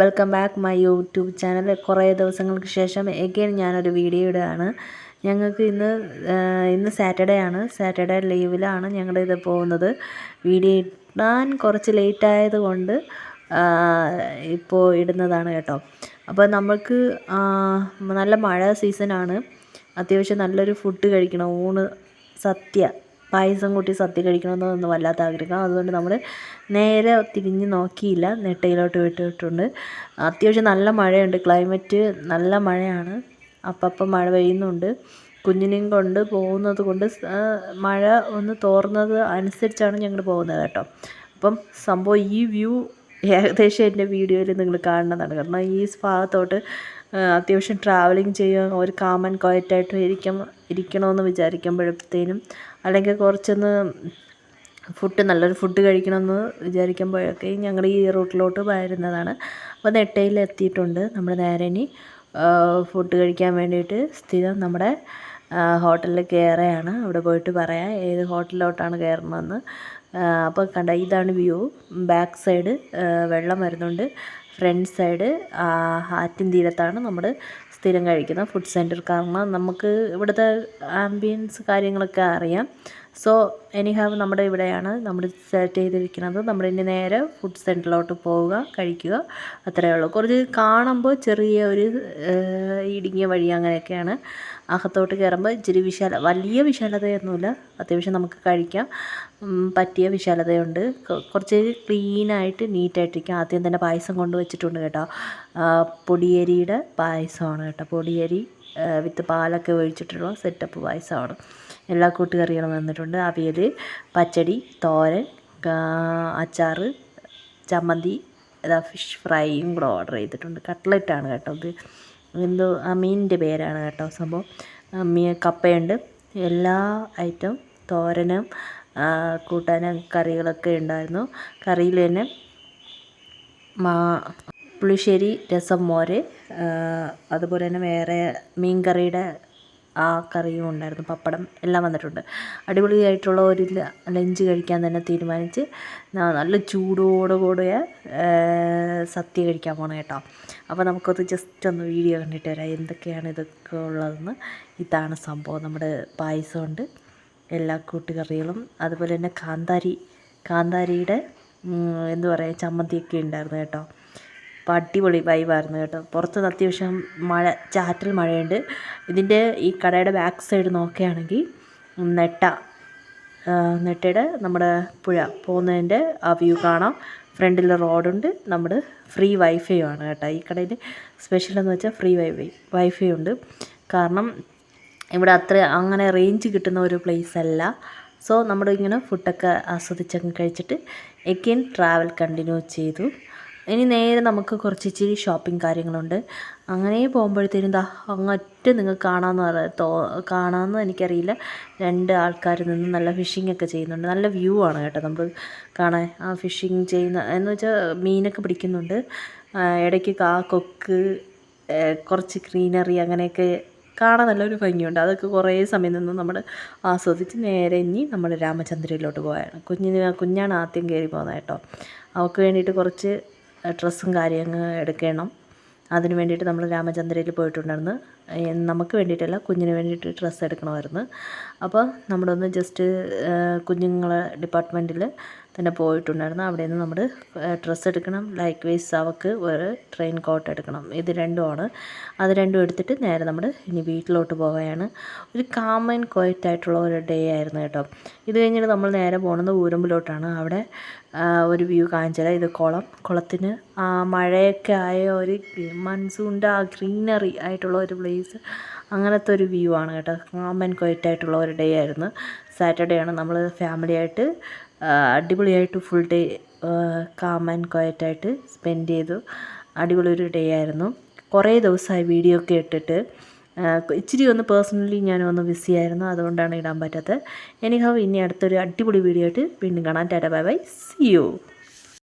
Welcome back my YouTube channel കുറേ ദിവസങ്ങൾക്ക് ശേഷം എഗെയിൻ ഞാനൊരു വീഡിയോ ഇടുകയാണ്. ഞങ്ങൾക്ക് ഇന്ന് ഇന്ന് സാറ്റർഡേ ആണ്. സാറ്റർഡേ ലീവിലാണ് ഞങ്ങളുടെ ഇത് പോകുന്നത്. വീഡിയോ ഇടാൻ കുറച്ച് ലേറ്റ് ആയതുകൊണ്ട് ഇപ്പോൾ ഇടുന്നതാണ് കേട്ടോ. അപ്പോൾ നമുക്ക് നല്ല മഴ സീസണാണ് അത്യാവശ്യം നല്ലൊരു ഫുഡ് കഴിക്കണം. ഊണ് സദ്യ പായസം കൂട്ടി സദ്യ കഴിക്കണമെന്നൊന്നും വല്ലാത്ത ആഗ്രഹം. അതുകൊണ്ട് നമ്മൾ നേരെ തിരിഞ്ഞ് നോക്കിയില്ല. നെട്ടയിലോട്ട് വിട്ടിട്ടുണ്ട്. അത്യാവശ്യം നല്ല മഴയുണ്ട്. ക്ലൈമറ്റ് നല്ല മഴയാണ്. അപ്പപ്പം മഴ പെയ്യുന്നുണ്ട്. കുഞ്ഞിനെയും കൊണ്ട് പോകുന്നത് കൊണ്ട് മഴ ഒന്ന് തോർന്നത് അനുസരിച്ചാണ് ഞങ്ങൾ പോകുന്നത് കേട്ടോ. അപ്പം സംഭവം ഈ വ്യൂ ഏകദേശം എന്റെ വീഡിയോയിൽ നിങ്ങൾ കാണുന്നതാണ്. കാരണം ഈ ഭാഗത്തോട്ട് അത്യാവശ്യം ട്രാവലിംഗ് ചെയ്യുക ഒരു കാമൻ ക്വയറ്റായിട്ട് ഇരിക്കും ഇരിക്കണമെന്ന് വിചാരിക്കുമ്പോഴത്തേനും അല്ലെങ്കിൽ കുറച്ചൊന്ന് ഫുഡ് നല്ലൊരു ഫുഡ് കഴിക്കണമെന്ന് വിചാരിക്കുമ്പോഴൊക്കെ ഞങ്ങൾ ഈ റൂട്ടിലോട്ട് വരുന്നതാണ്. അപ്പോൾ നെട്ടയിൽ എത്തിയിട്ടുണ്ട് നമ്മൾ നേരെ ഇനി ഫുഡ് കഴിക്കാൻ വേണ്ടിയിട്ട് സ്ഥിരം നമ്മുടെ ഹോട്ടലിൽ കയറുകയാണ് അവിടെ പോയിട്ട് പറയാം ഏത് ഹോട്ടലിലോട്ടാണ് കയറണമെന്ന് അപ്പോൾ കണ്ട ഇതാണ് വ്യൂ ബാക്ക് സൈഡ് വെള്ളം വരുന്നുണ്ട്. ഫ്രണ്ട് സൈഡ് ആറ്റിൻ തീരത്താണ് നമ്മൾ സ്ഥിരം കഴിക്കുന്നത്. ഫുഡ് സെന്റർ കാരണം നമുക്ക് ഇവിടുത്തെ ആംബിയൻസ് കാര്യങ്ങളൊക്കെ അറിയാം. സോ എനിഹാവ് നമ്മുടെ ഇവിടെയാണ് നമ്മൾ സെലക്ട് ചെയ്തിരിക്കുന്നത്. നമ്മൾ ഇനി നേരെ ഫുഡ് സെന്ററിലോട്ട് പോവുക കഴിക്കുക. അത്രയേ ഉള്ളൂ. കുറച്ച് കാണുമ്പോൾ ചെറിയ ഒരു ഇടുങ്ങിയ വഴി അങ്ങനെയൊക്കെയാണ്. അകത്തോട്ട് കയറുമ്പോൾ ഇച്ചിരി വിശാല വലിയ വിശാലതയൊന്നുമില്ല. അത്യാവശ്യം നമുക്ക് കഴിക്കാം. പറ്റിയ വിശാലതയുണ്ട്. കുറച്ച് ക്ലീനായിട്ട് നീറ്റായിട്ടിരിക്കും. ആദ്യം തന്നെ പായസം കൊണ്ട് വെച്ചിട്ടുണ്ട് കേട്ടോ. പൊടിയരിയുടെ പായസമാണ് കേട്ടോ. പൊടിയരി വിത്ത് പാലൊക്കെ ഒഴിച്ചിട്ടുള്ള സെറ്റപ്പ് പായസമാണ്. എല്ലാ കൂട്ടുകറികളും വന്നിട്ടുണ്ട്. അവിയൽ പച്ചടി തോരൻ അച്ചാർ ചമ്മന്തി ഇതാ ഫിഷ് ഫ്രൈയും കൂടെ ഓർഡർ ചെയ്തിട്ടുണ്ട്. കട്ട്ലറ്റാണ് കേട്ടോ ഇത്. എന്തോ ആ മീനിന്റെ പേരാണ് കേട്ടോ സംഭവം. മീ കപ്പയുണ്ട്. എല്ലാ ഐറ്റം തോരനും കൂട്ടാനും കറികളൊക്കെ ഉണ്ടായിരുന്നു. കറിയിൽ തന്നെ മാ പുളിശ്ശേരി രസം മോര് അതുപോലെ തന്നെ വേറെ മീൻ കറിയുടെ ആ കറിയും ഉണ്ടായിരുന്നു. പപ്പടം എല്ലാം വന്നിട്ടുണ്ട്. അടിപൊളിയായിട്ടുള്ള ഒരു ലഞ്ച് കഴിക്കാൻ തന്നെ തീരുമാനിച്ച് നല്ല ചൂടോടെ കൂടിയ ആ, സദ്യ കഴിക്കാൻ പോകണം കേട്ടോ. അപ്പോൾ നമുക്കത് ജസ്റ്റ് ഒന്ന് വീഡിയോ കണ്ടിട്ട് വരാം. എന്തൊക്കെയാണ് ഇതൊക്കെ ഉള്ളതെന്ന്. ഇതാണ് സംഭവം. നമ്മുടെ പായസമുണ്ട്. എല്ലാ കൂട്ടുകറികളും. അതുപോലെ തന്നെ കാന്താരി കാന്താരിയുടെ എന്തു പറയുക ചമ്മന്തിയൊക്കെ ഉണ്ടായിരുന്നു കേട്ടോ. അപ്പോൾ അടിപൊളി വൈബായിരുന്നു കേട്ടോ. പുറത്ത് അത്യാവശ്യം മഴ ചാറ്റൽ മഴയുണ്ട്. ഇതിന്റെ ഈ കടയുടെ ബാക്ക് സൈഡ് നോക്കുകയാണെങ്കിൽ നെട്ട നെട്ടയുടെ നമ്മുടെ പുഴ പോകുന്നതിന്റെ ആ വ്യൂ കാണാം. ഫ്രണ്ടിൽ റോഡുണ്ട് നമ്മുടെ ഫ്രീ വൈഫൈ ആണ് കേട്ടോ. ഈ കടയിൽ സ്പെഷ്യൽ എന്ന് വെച്ചാൽ ഫ്രീ വൈഫൈ വൈഫൈ ഉണ്ട്. കാരണം ഇവിടെ അത്ര അങ്ങനെ റേഞ്ച് കിട്ടുന്ന ഒരു പ്ലേസ് അല്ല. സോ നമ്മളിങ്ങനെ ഫുഡൊക്കെ ആസ്വദിച്ചങ്ങ് കഴിച്ചിട്ട് എഗെയിൻ ട്രാവൽ കണ്ടിന്യൂ ചെയ്തു. ഇനി നേരെ നമുക്ക് കുറച്ച് ഇച്ചിരി ഷോപ്പിംഗ് കാര്യങ്ങളുണ്ട്. അങ്ങനെ പോകുമ്പോഴത്തേനും ദാ അങ്ങറ്റ് നിങ്ങൾക്ക് കാണാമെന്ന് തോ കാണാമെന്ന് എനിക്കറിയില്ല. രണ്ട് ആൾക്കാർ നിന്ന് നല്ല ഫിഷിംഗ് ഒക്കെ ചെയ്യുന്നുണ്ട്. നല്ല വ്യൂ ആണ് കേട്ടോ നമ്മൾ കാണാൻ. ആ ഫിഷിംഗ് ചെയ്യുന്ന എന്ന് വെച്ചാൽ മീനൊക്കെ പിടിക്കുന്നുണ്ട്. ഇടയ്ക്ക് കാ കൊക്ക് കുറച്ച് ഗ്രീനറി അങ്ങനെയൊക്കെ കാണാൻ നല്ലൊരു ഭംഗിയുണ്ട്. അതൊക്കെ കുറേ സമയം നിന്ന് നമ്മൾ ആസ്വദിച്ച് നേരെ ഇനി നമ്മൾ രാമചന്ദ്രയിലോട്ട് പോയാണ് കുഞ്ഞിന് കുഞ്ഞാണ് ആദ്യം കയറി പോകുന്നത് കേട്ടോ. അവൾക്ക് വേണ്ടിയിട്ട് കുറച്ച് ഡ്രസ്സും കാര്യങ്ങളും എടുക്കണം. അതിന് വേണ്ടിയിട്ട് നമ്മൾ രാമചന്ദ്രയിൽ പോയിട്ടുണ്ടായിരുന്നു. നമുക്ക് വേണ്ടിയിട്ടല്ല കുഞ്ഞിന് വേണ്ടിയിട്ട് ഡ്രസ്സ് എടുക്കണമായിരുന്നു. അപ്പോൾ നമ്മുടെ ഒന്ന് ജസ്റ്റ് കുഞ്ഞുങ്ങളെ ഡിപ്പാർട്ട്മെന്റിൽ തന്നെ പോയിട്ടുണ്ടായിരുന്നു. അവിടെ നിന്ന് നമ്മൾ ഡ്രസ്സ് എടുക്കണം ലൈക്ക് വൈസ് അവക്ക് ഒരു ട്രെയിൻ കോട്ട് എടുക്കണം. ഇത് രണ്ടുമാണ്. അത് രണ്ടും എടുത്തിട്ട് നേരെ നമ്മൾ ഇനി വീട്ടിലോട്ട് പോവുകയാണ്. ഒരു കാമൻ ക്വയറ്റ് ആയിട്ടുള്ള ഒരു ഡേ ആയിരുന്നു കേട്ടോ. ഇത് കഴിഞ്ഞിട്ട് നമ്മൾ നേരെ പോകുന്നത് ഊരമ്പിലോട്ടാണ്. അവിടെ ഒരു വ്യൂ കാണിച്ചത് ഇത് കുളം. കുളത്തിന് മഴയൊക്കെ ആയ ഒരു മൺസൂണിന്റെ ആ ഗ്രീനറി ആയിട്ടുള്ള ഒരു പ്ലേസ് അങ്ങനത്തെ ഒരു വ്യൂ ആണ് കേട്ടോ. കാമൻ ക്വയറ്റ് ആയിട്ടുള്ള ഒരു ഡേ ആയിരുന്നു. സാറ്റർഡേ ആണ് നമ്മൾ ഫാമിലിയായിട്ട് അടിപൊളിയായിട്ട് ഫുൾ ഡേ കാം ആൻഡ് ക്വയറ്റായിട്ട് സ്പെൻഡ് ചെയ്തു. അടിപൊളി ഒരു ഡേ ആയിരുന്നു. കുറേ ദിവസമായി വീഡിയോ ഒക്കെ ഇട്ടിട്ട് ഇച്ചിരി ഒന്ന് പേഴ്സണലി ഞാൻ ഒന്ന് ബിസി ആയിരുന്നു. അതുകൊണ്ടാണ് ഇടാൻ പറ്റാത്തത്. എനിക്കാവും ഇനി അടുത്തൊരു അടിപൊളി വീഡിയോ ആയിട്ട് വീണ്ടും കാണാൻ tata bye bye see you